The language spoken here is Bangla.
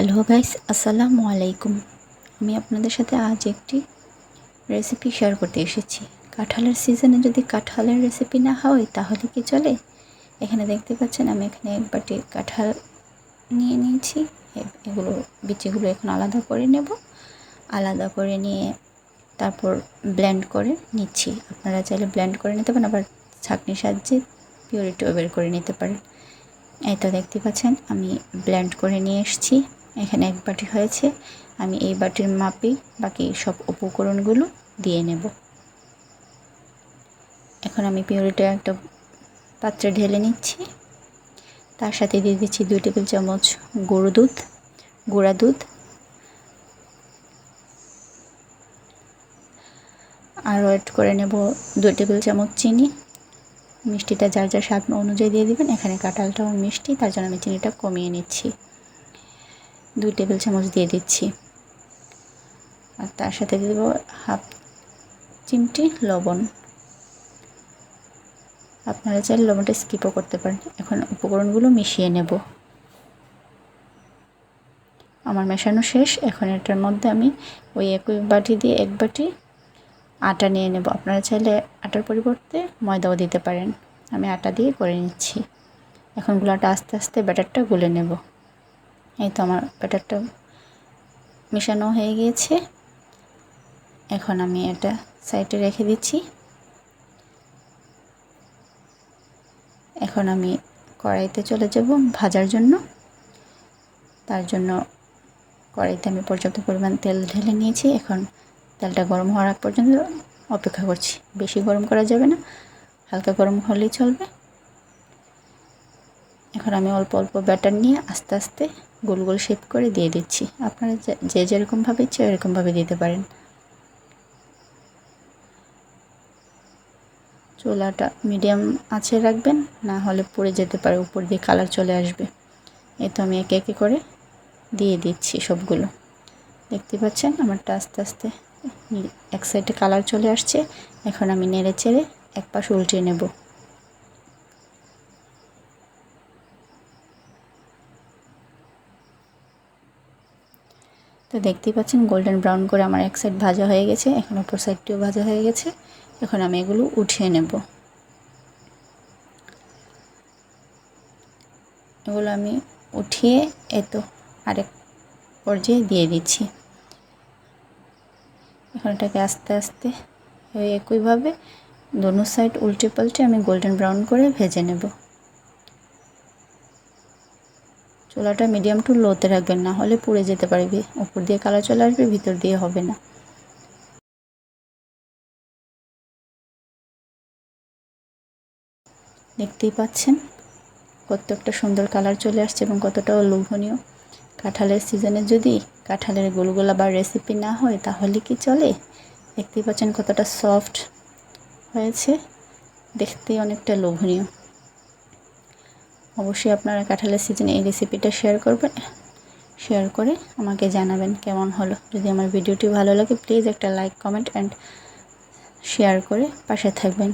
হ্যালো গাইস, আসসালামু আলাইকুম। আমি আপনাদের সাথে আজ একটি রেসিপি শেয়ার করতে এসেছি। কাঁঠালের সিজনে যদি কাঁঠালের রেসিপি না হয়, তাহলে কি চলে? এখানে দেখতে পাচ্ছেন, আমি এখানে এক বাটি কাঁঠাল নিয়ে নিয়েছি। এগুলো, বিচিগুলো এখন আলাদা করে নেব। আলাদা করে নিয়ে তারপর ব্লেন্ড করে নিচ্ছি। আপনারা চাইলে ব্লেন্ড করে নিতে পারেন, আবার ছাঁকনির সাহায্যে পিউরিটিও বের করে নিতে পারেন। এই তো দেখতে পাচ্ছেন, আমি ব্লেন্ড করে নিয়ে এসেছি। এখানে এক বাটি হয়েছে। আমি এই বাটির মাপেই বাকি সব উপকরণগুলো দিয়ে নেব। এখন আমি পিউরিটা একটা পাত্রে ঢেলে নিচ্ছি। তার সাথে দিয়ে দিচ্ছি দুই টেবিল চামচ গরু দুধ, গুঁড়া দুধ। আর অ্যাড করে নেব দুই টেবিল চামচ চিনি। মিষ্টিটা যার যার স্বাদ অনুযায়ী দিয়ে দিবেন। এখানে কাঁঠালটাও মিষ্টি, তার জন্য আমি চিনিটা কমিয়ে নিচ্ছি। দুই টেবিল চামচ দিয়ে দিচ্ছি। আর তার সাথে দেবো হাফ চিমটি লবণ। আপনারা চাইলে লবণটা স্কিপও করতে পারেন। এখন উপকরণগুলো মিশিয়ে নেব। আমার মেশানো শেষ। এখন এটার মধ্যে আমি ওই একই বাটি দিয়ে এক বাটি আটা নিয়ে নেব। আপনারা চাইলে আটার পরিবর্তে ময়দাও দিতে পারেন। আমি আটা দিয়ে করে নিচ্ছি। এখন গুলাটা আস্তে আস্তে ব্যাটারটা গুলে নেব। এই তো আমার ব্যাটারটা মেশানো হয়ে গিয়েছে। এখন আমি এটা সাইডে রেখে দিচ্ছি। এখন আমি কড়াইতে চলে যাব ভাজার জন্য। তার জন্য কড়াইতে আমি পর্যাপ্ত পরিমাণ তেল ঢেলে নিয়েছি। এখন তেলটা গরম হওয়ার আগ পর্যন্ত অপেক্ষা করছি। বেশি গরম করা যাবে না, হালকা গরম হলেই চলবে। এখন আমি অল্প অল্প ব্যাটার নিয়ে আস্তে আস্তে গোল গোল শেপ করে দিয়ে দিচ্ছি। আপনারা যে- যেরকমভাবে ইচ্ছে এরকমভাবে দিতে পারেন। চোলাটা মিডিয়াম আছে রাখবেন, না হলে পুড়ে যেতে পারে, উপর দিয়ে কালার চলে আসবে। এই তো আমি একে একে করে দিয়ে দিচ্ছি সবগুলো। দেখতে পাচ্ছেন আমারটা আস্তে আস্তে এক সাইডে কালার চলে আসছে। এখন আমি নেড়ে চেড়ে এক পাশ উল্টে নেব। তো দেখতেই পাচ্ছেন গোল্ডেন ব্রাউন করে আমার এক সাইড ভাজা হয়ে গেছে, এখন অপর সাইডটিও ভাজা হয়ে গেছে। এখন আমি এগুলো উঠিয়ে নেব। এগুলো আমি উঠিয়ে এত আরেক পর্যায়ে দিয়ে দিচ্ছি। এখন এটাকে আস্তে আস্তে একইভাবে, দোনো সাইড উল্টে পাল্টে আমি গোল্ডেন ব্রাউন করে ভেজে নেব। চুলাটা মিডিয়াম টু লোতে রাখবেন, না হলে পুড়ে যেতে পারবে উপর দিয়ে কালার চলে আসবে, ভিতর দিয়ে হবে না। দেখতেই পাচ্ছেন কত একটা সুন্দর কালার চলে আসছে এবং কতটাও লোভনীয়। কাঁঠালের সিজনে যদি কাঁঠালের গোলগোলা বা রেসিপি না হয়, তাহলে কি চলে? দেখতেই পাচ্ছেন কতটা সফট হয়েছে। দেখতে অনেকটা লোভনীয়। অবশ্যই আপনারা কাঁঠালের সিজনে এই রেসিপিটা শেয়ার করবেন। শেয়ার করে আমাকে জানাবেন কেমন হলো। যদি আমার ভিডিওটি ভালো লাগে প্লিজ একটা লাইক কমেন্ট অ্যান্ড শেয়ার করে পাশে থাকবেন।